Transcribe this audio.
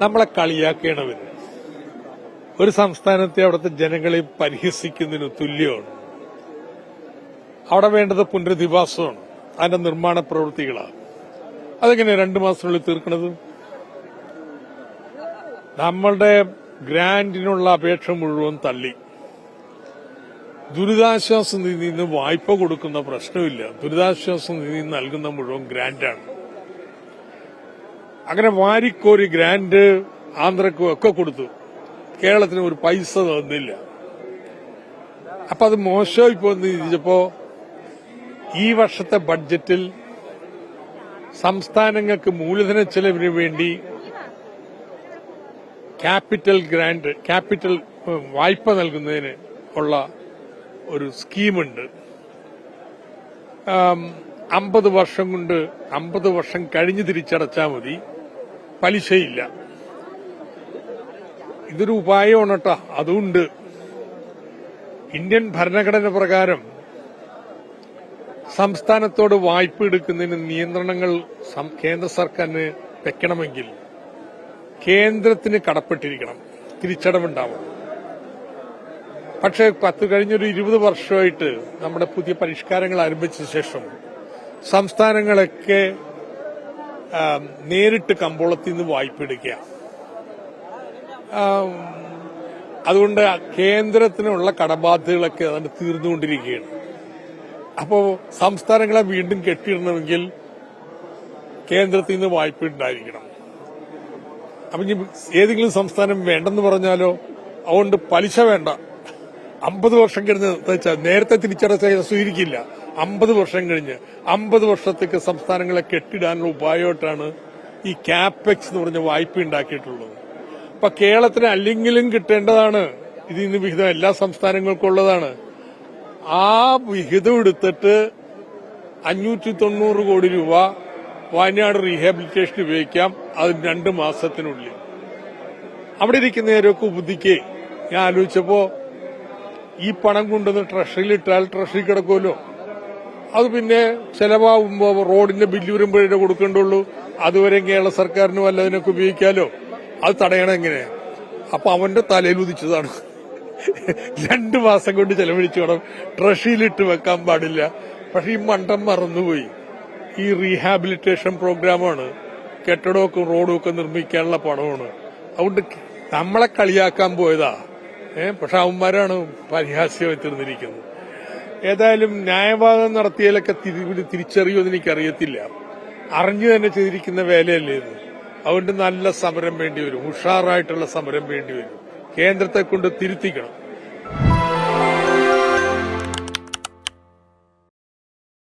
നമ്മളെ കളിയാക്കേണ്ടവര് ഒരു സംസ്ഥാനത്തെ അവിടുത്തെ ജനങ്ങളെ പരിഹസിക്കുന്നതിന് തുല്യമാണ്. അവിടെ വേണ്ടത് പുനരധിവാസമാണ്. അതിന്റെ നിർമ്മാണ പ്രവൃത്തികളാണ്. അതെങ്ങനെ രണ്ടു മാസത്തിനുള്ളിൽ തീർക്കണത്? നമ്മളുടെ ഗ്രാൻഡിനുള്ള അപേക്ഷ മുഴുവൻ തള്ളി. ദുരിതാശ്വാസ നിധിയിൽ നിന്ന് വായ്പ കൊടുക്കുന്ന പ്രശ്നമില്ല. ദുരിതാശ്വാസ നിധി നൽകുന്ന മുഴുവൻ ഗ്രാന്റാണ് അങ്ങനെ വാരിക്കോരി ഗ്രാന്റ് ആന്ധ്രക്കും ഒക്കെ കൊടുത്തു. കേരളത്തിന് ഒരു പൈസ തന്നില്ല. അപ്പൊ അത് മോശമായി പോന്ന് ചിന്തിച്ചപ്പോ ഈ വർഷത്തെ ബഡ്ജറ്റിൽ സംസ്ഥാനങ്ങൾക്ക് മൂലധന ചെലവിന് വേണ്ടി ക്യാപിറ്റൽ ഗ്രാന്റ് ക്യാപിറ്റൽ വായ്പ നൽകുന്നതിന് ഉള്ള ഒരു സ്കീമുണ്ട്. അമ്പത് വർഷം കൊണ്ട് അമ്പത് വർഷം കഴിഞ്ഞ് തിരിച്ചടച്ചാൽ മതി. പലിശയില്ല. ഇതൊരു ഉപായമാണ് കേട്ടോ അതുണ്ട്. ഇന്ത്യൻ ഭരണഘടന പ്രകാരം സംസ്ഥാനത്തോട് വായ്പ എടുക്കുന്നതിന് നിയന്ത്രണങ്ങൾ കേന്ദ്ര സർക്കാരിന് വെക്കണമെങ്കിൽ കേന്ദ്രത്തിന് കടപ്പെട്ടിരിക്കണം. തിരിച്ചടവുണ്ടാവണം. പക്ഷേ പത്ത് കഴിഞ്ഞൊരു ഇരുപത് വർഷമായിട്ട് നമ്മുടെ പുതിയ പരിഷ്കാരങ്ങൾ ആരംഭിച്ച ശേഷം സംസ്ഥാനങ്ങളൊക്കെ നേരിട്ട് കമ്പോളത്തിൽ നിന്ന് വായ്പ എടുക്കുക അതുകൊണ്ട് കേന്ദ്രത്തിനുള്ള കടബാധ്യതകളൊക്കെ അതിന് തീർന്നുകൊണ്ടിരിക്കുകയാണ്. അപ്പോൾ സംസ്ഥാനങ്ങളെ വീണ്ടും കെട്ടിയിടണമെങ്കിൽ കേന്ദ്രത്തിൽ നിന്ന് വായ്പ ഉണ്ടായിരിക്കണം അപ്പൊ ഇനി ഏതെങ്കിലും സംസ്ഥാനം വേണ്ടെന്ന് പറഞ്ഞാലോ അതുകൊണ്ട് പലിശ വേണ്ട. അമ്പത് വർഷം വെച്ചാൽ നേരത്തെ തിരിച്ചടച്ച സ്വീകരിക്കില്ല. അമ്പത് വർഷം കഴിഞ്ഞ് അമ്പത് വർഷത്തേക്ക് സംസ്ഥാനങ്ങളെ കെട്ടിടാനുള്ള ഉപായമായിട്ടാണ് ഈ ക്യാപെക്സ് എന്ന് പറഞ്ഞ വായ്പ ഉണ്ടാക്കിയിട്ടുള്ളത്. അപ്പൊ കേരളത്തിന് അല്ലെങ്കിലും കിട്ടേണ്ടതാണ്. ഇതിൽ നിന്ന് വിഹിതം എല്ലാ സംസ്ഥാനങ്ങൾക്കും ഉള്ളതാണ്. ആ വിഹിതം എടുത്തിട്ട് അഞ്ഞൂറ്റി തൊണ്ണൂറ് കോടി രൂപ വയനാട് റീഹാബിലിറ്റേഷൻ ഉപയോഗിക്കാം. അത് രണ്ട് മാസത്തിനുള്ളിൽ. അവിടെ ഇരിക്കുന്നവരൊക്കെ ബുദ്ധിക്ക് ഞാൻ ആലോചിച്ചപ്പോ ഈ പണം കൊണ്ടുവന്ന് ട്രഷറിയിൽ ഇട്ടാൽ ട്രഷറി കിടക്കുമല്ലോ. അത് പിന്നെ ചെലവാകുമ്പോൾ റോഡിന്റെ ബില്ല് വരുമ്പോഴേ കൊടുക്കേണ്ടുള്ളൂ. അതുവരെ കേരള സർക്കാരിനും അല്ല അതിനൊക്കെ ഉപയോഗിക്കാലോ. അത് തടയണം എങ്ങനെ? അപ്പൊ അവന്റെ തലയിൽ ഉദിച്ചതാണ്. രണ്ടു മാസം കൊണ്ട് ചെലവഴിച്ചു വേണം. ട്രഷറിയിലിട്ട് വെക്കാൻ പാടില്ല. പക്ഷെ ഈ മണ്ടം മറന്നുപോയി. ഈ റീഹാബിലിറ്റേഷൻ പ്രോഗ്രാമാണ്. കെട്ടിടമൊക്കെ റോഡും ഒക്കെ നിർമ്മിക്കാനുള്ള പണമാണ്. അതുകൊണ്ട് നമ്മളെ കളിയാക്കാൻ പോയതാ. ഏഹ് പക്ഷെ അവന്മാരാണ് പരിഹാസ്യമായി തീർന്നിരിക്കുന്നത് ഏതായാലും ന്യായവാദം നടത്തിയാലൊക്കെ തിരി തിരിച്ചറിയുമെന്ന് എനിക്കറിയത്തില്ല. അറിഞ്ഞു തന്നെ ചെയ്തിരിക്കുന്ന വേലയല്ലേ അതുകൊണ്ട് നല്ല സമരം വേണ്ടി വരും. ഉഷാറായിട്ടുള്ള സമരം വേണ്ടി വരും. കേന്ദ്രത്തെ കൊണ്ട് തിരുത്തിക്കണം.